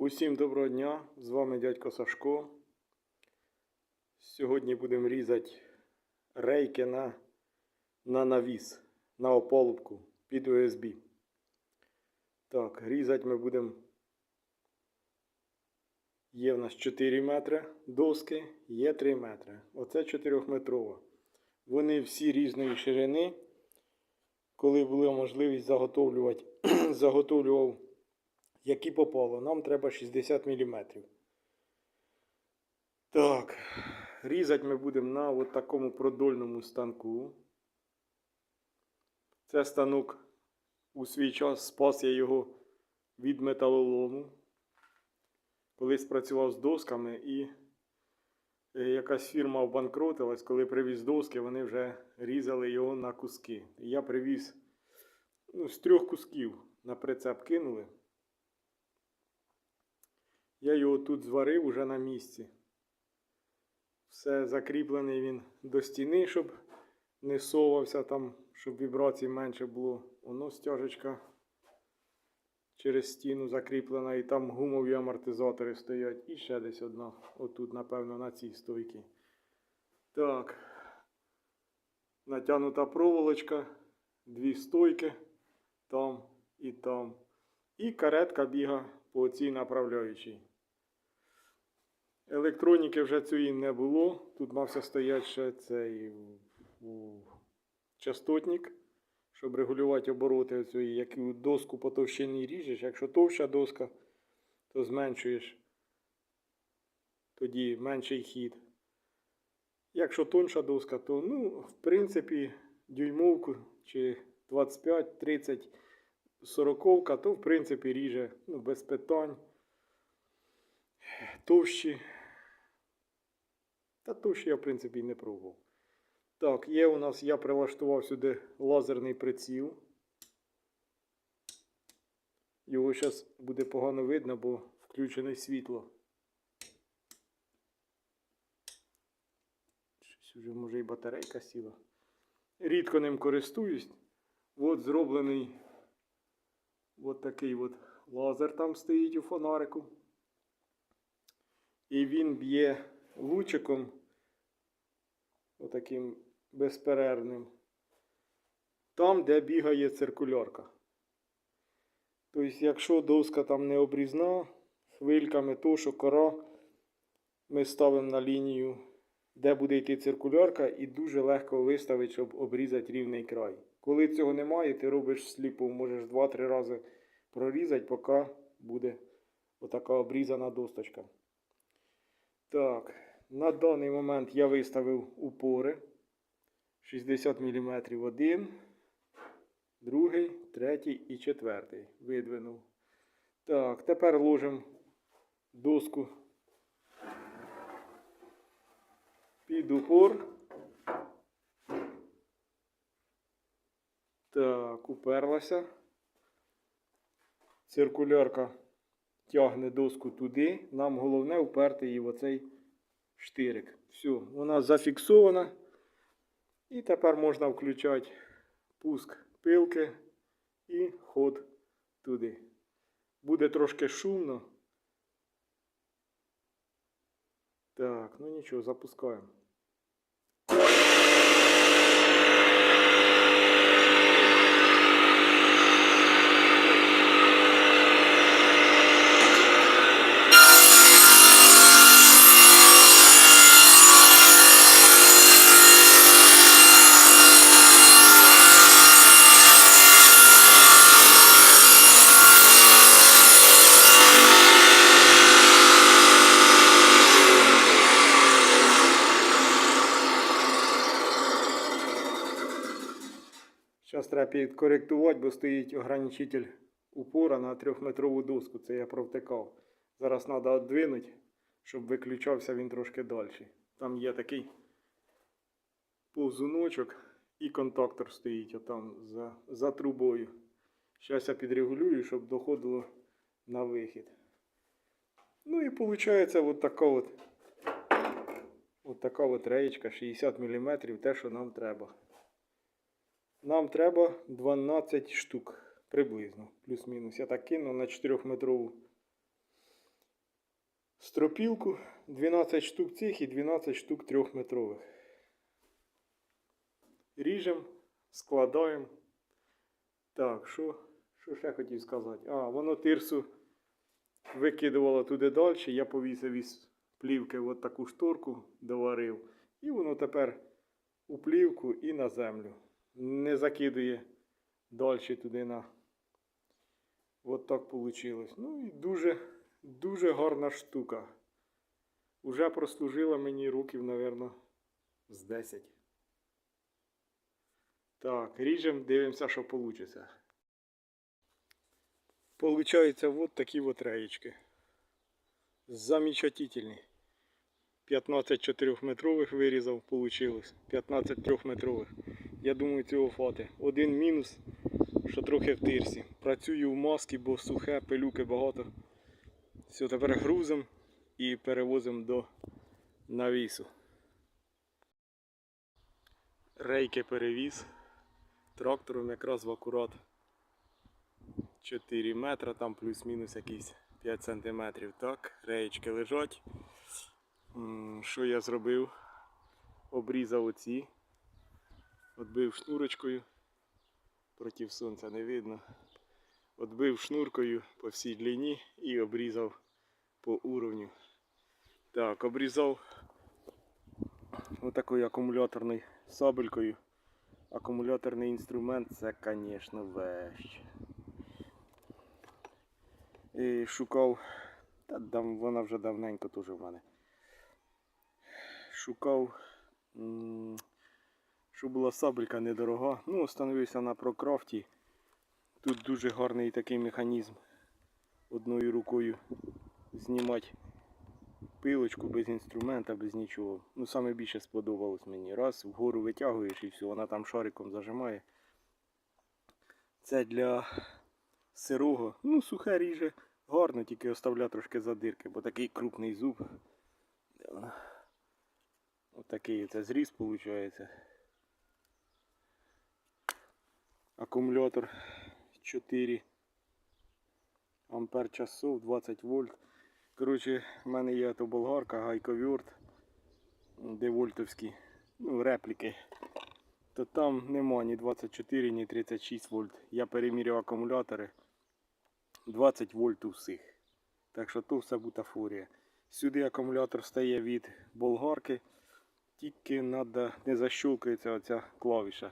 Усім доброго дня! З вами дядько Сашко. Сьогодні будемо різати рейки на, на навіс, на опалубку під USB. Так, різати ми будемо. Є в нас 4 метри доски, є 3 метри. Оце 4-метрова. Вони всі різної ширини. Коли була можливість заготовлювати, заготовлював які попало. Нам треба 60 мм. Так, різати ми будемо на от такому продольному станку. Це станок у свій час спас я його від металолому. Колись працював з досками і е, якась фірма обанкротилась, коли привіз доски, вони вже різали його на куски. Я привіз ну, з трьох кусків на прицеп кинули. Я його тут зварив уже на місці. Все закріплений він до стіни, щоб не совався там, щоб вібрацій менше було. Воно стяжечка через стіну закріплена, і там гумові амортизатори стоять. І ще десь одна. Отут, напевно, на цій стойці. Так. Натягнута проволочка, дві стойки там і там. І каретка біга по цій направляючій. Електроніки вже цієї не було. Тут мався стояти ще цей у, частотник, щоб регулювати обороти цієї, яку доску по товщині ріжеш. Якщо товща доска, то зменшуєш тоді менший хід. Якщо тонша доска, то ну, в принципі дюймовку чи 25, 30, 40, то в принципі ріже ну, без питань. Товщі. Та товщі я, в принципі, і не пробував. Так, є у нас, я прилаштував сюди лазерний приціл. Його зараз буде погано видно, бо включене світло. Щось вже може і батарейка сіла. Рідко ним користуюсь. От зроблений от такий от лазер там стоїть у фонарику. І він б'є лучиком, отаким безперервним, там, де бігає циркулярка. Тобто, якщо доска там не обрізна, хвильками то, що кора, ми ставимо на лінію, де буде йти циркулярка, і дуже легко виставити, щоб обрізати рівний край. Коли цього немає, ти робиш сліпу, можеш 2-3 рази прорізати, поки буде отака обрізана досточка. Так, на даний момент я виставив упори 60 мм один, другий, третій і четвертий. Видвинув. Так, тепер ложимо доску під упор. Так, уперлася. Циркулярка тягне доску туди. Нам головне вперти її в оцей штирик. Все, вона зафіксована. І тепер можна включати пуск пилки і ход туди. Буде трошки шумно. Так, ну нічого, запускаємо. Зараз треба підкоректувати, бо стоїть ограничитель упора на трьохметрову доску. Це я провтикав. Зараз треба віддвинути, щоб виключався він трошки далі. Там є такий повзуночок і контактор стоїть отам за, за трубою. Зараз я підрегулюю, щоб доходило на вихід. Ну і виходить от така от, от така от реєчка 60 мм, те, що нам треба. Нам треба 12 штук приблизно, плюс-мінус. Я так кину на 4-метрову стропілку, 12 штук цих і 12 штук трьохметрових. Ріжемо, складаємо. Так, що, що ще хотів сказати? А, воно тирсу викидувало туди далі. Я повісив із плівки от таку шторку, доварив. І воно тепер у плівку і на землю. Не закидує далі туди на. От так вийшло. Ну і дуже, дуже гарна штука. Уже прослужила мені років, мабуть, з 10. Так, ріжемо, дивимося, що вийде. Получаються вот такі от реєчки. Замечательні. 15 4-метрових вирізав, получилось. 15 3-метрових. Я думаю, цього хватить. Один мінус, що трохи в тирсі. Працюю в маски, бо сухе, пилюки багато. Все, тепер грузимо і перевозимо до навісу. Рейки перевіз. Трактором якраз в акурат 4 метри, там плюс-мінус якісь 5 сантиметрів. Так, реєчки лежать. Що я зробив? Обрізав оці, отбив шнурочкою. Проти сонця не видно. Отбив шнуркою по всій длині і обрізав по уровню. Так, обрізав отакою акумуляторною сабелькою. Акумуляторний інструмент це, звісно, вещь. І шукав, та вона вже давненько теж в мене. Шукав, щоб була сабелька недорога. Ну, остановився на прокрафті. Тут дуже гарний такий механізм. Одною рукою знімати пилочку без інструмента, без нічого. Ну, саме більше сподобалось мені. Раз вгору витягуєш і все, вона там шариком зажимає. Це для сирого. Ну, сухе ріже. Гарно, тільки оставля трошки задирки, бо такий крупний зуб. Отакий це зріз виходить. Акумулятор 4 ампер часов 20 вольт. Коротше, в мене є то болгарка, гайковірт, де вольтовські, ну, репліки. То там нема ні 24, ні 36 вольт. Я переміряв акумулятори 20 вольт у всіх. Так що то все бутафорія. Сюди акумулятор стає від болгарки, тільки надо, не защелкається оця клавіша.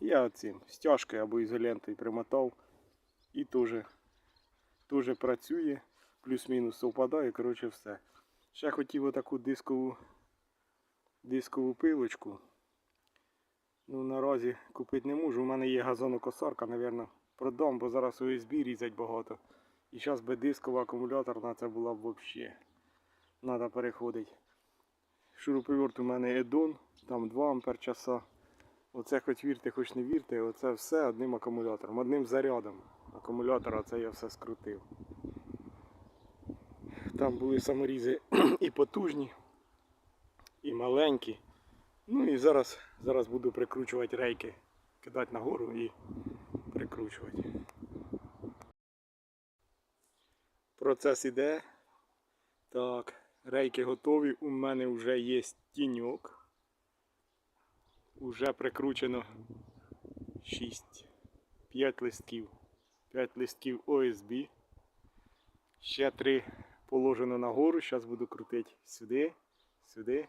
Я цим стяжкою або ізолентою примотав і теж працює, плюс-мінус совпадає, коротше все. Ще хотів отаку дискову, дискову пилочку. Ну, наразі купити не можу. У мене є газонокосарка, мабуть, продам, бо зараз USB різать багато. І зараз би дискова акумуляторна це була б взагалі. Треба переходити. Шуруповерт у мене Edon, там 2 ампер часа. Оце хоч вірте, хоч не вірте, оце все одним акумулятором, одним зарядом акумулятора це я все скрутив. Там були саморізи і потужні, і маленькі. Ну і зараз, зараз буду прикручувати рейки, кидати нагору і прикручувати. Процес іде. Так, рейки готові. У мене вже є тіньок. Уже прикручено 6, 5 листків. 5 листків ОСБ. Ще 3 положено нагору. Зараз буду крутити сюди, сюди.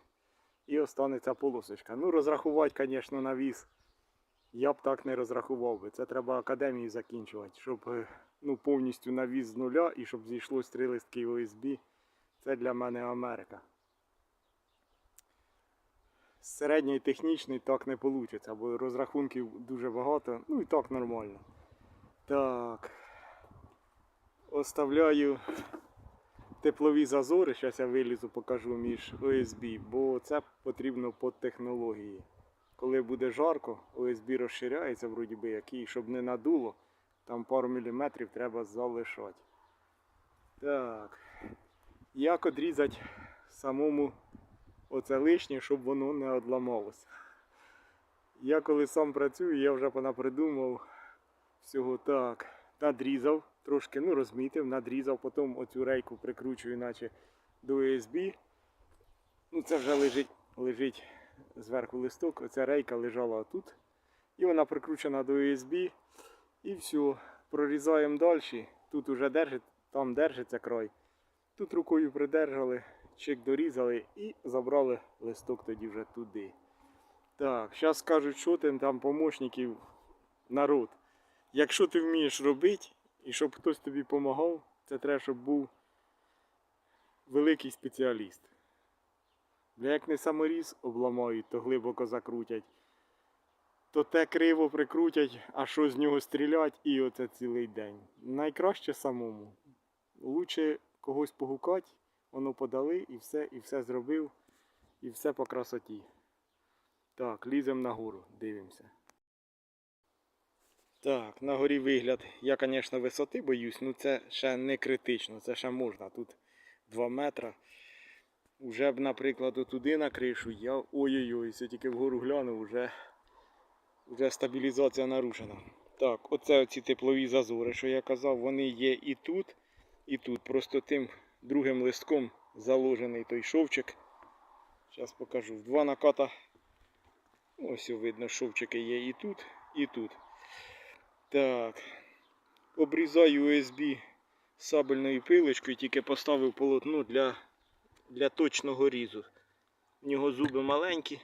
І останеться полосочка. Ну, розрахувати, звісно, на віз. Я б так не розрахував би. Це треба академію закінчувати, щоб е, ну, повністю на віз з нуля і щоб зійшлось 3 листки ОСБ. Це для мене Америка. З середньої технічної так не вийде, бо розрахунків дуже багато, ну і так нормально. Так. Оставляю теплові зазори. Зараз я вилізу, покажу між ОСБ, бо це потрібно по технології. Коли буде жарко, ОСБ розширяється, вроді би який, щоб не надуло, там пару міліметрів треба залишати. Так. Як одрізати самому оце лишнє, щоб воно не одламалося. Я коли сам працюю, я вже понапридумав всього так. Надрізав трошки ну, розмітив, надрізав, потім оцю рейку прикручую, наче до USB. Ну, це вже лежить, лежить зверху листок, оця рейка лежала тут. І вона прикручена до USB. І все, прорізаємо далі. Тут уже держить, там держиться край. Тут рукою придержали, чик дорізали і забрали листок тоді вже туди. Так, зараз скажуть, що ти там помощників народ. Якщо ти вмієш робити, і щоб хтось тобі допомагав, це треба, щоб був великий спеціаліст. Бо як не саморіз обламають, то глибоко закрутять, то те криво прикрутять, а що з нього стрілять, і оце цілий день. Найкраще самому. Лучше когось погукати, воно подали і все, і все зробив, і все по красоті. Так, ліземо нагору, дивимося. Так, на горі вигляд. Я, звісно, висоти боюсь, ну це ще не критично, це ще можна. Тут 2 метри. Уже б, наприклад, туди на кришу, я ой-ой-ой, все тільки вгору глянув, вже, вже стабілізація нарушена. Так, оце оці теплові зазори, що я казав, вони є і тут, і тут. Просто тим другим листком заложений той шовчик. Зараз покажу. В два наката. Ось видно, шовчики є і тут, і тут. Так. Обрізаю USB сабельною пилочкою, тільки поставив полотно для, для точного різу. В нього зуби маленькі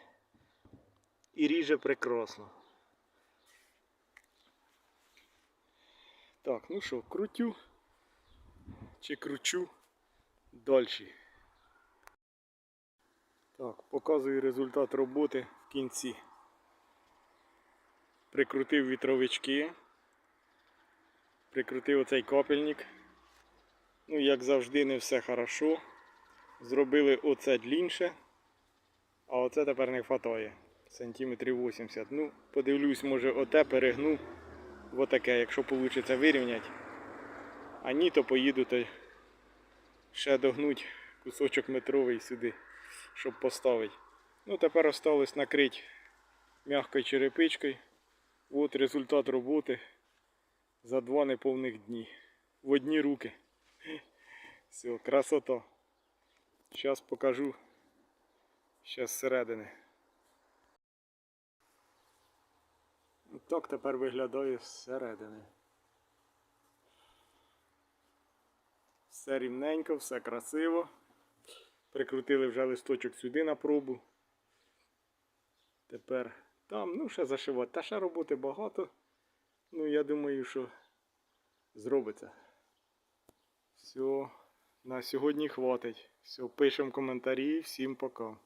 і ріже прекрасно. Так, ну що, крутю чи кручу далі. Так, показую результат роботи в кінці. Прикрутив вітровички. Прикрутив оцей капельник. Ну, як завжди, не все хорошо. Зробили оце длінше, а оце тепер не вистачає. Сантиметрів 80. Ну, подивлюсь, може оте перегну отаке, якщо вийде вирівняти. А ні, то поїду ще догнуть кусочок метровий сюди, щоб поставити. Ну, тепер осталось накрити м'якою черепичкою. От результат роботи за два неповних дні. В одні руки. Все, красота. Зараз покажу. Зараз зсередини. Так тепер виглядає зсередини. Все рівненько, все красиво. Прикрутили вже листочок сюди на пробу. Тепер там, ну, ще зашивати. Та ще роботи багато. Ну, я думаю, що зробиться. Все, на сьогодні хватить. Все, пишемо коментарі. Всім пока.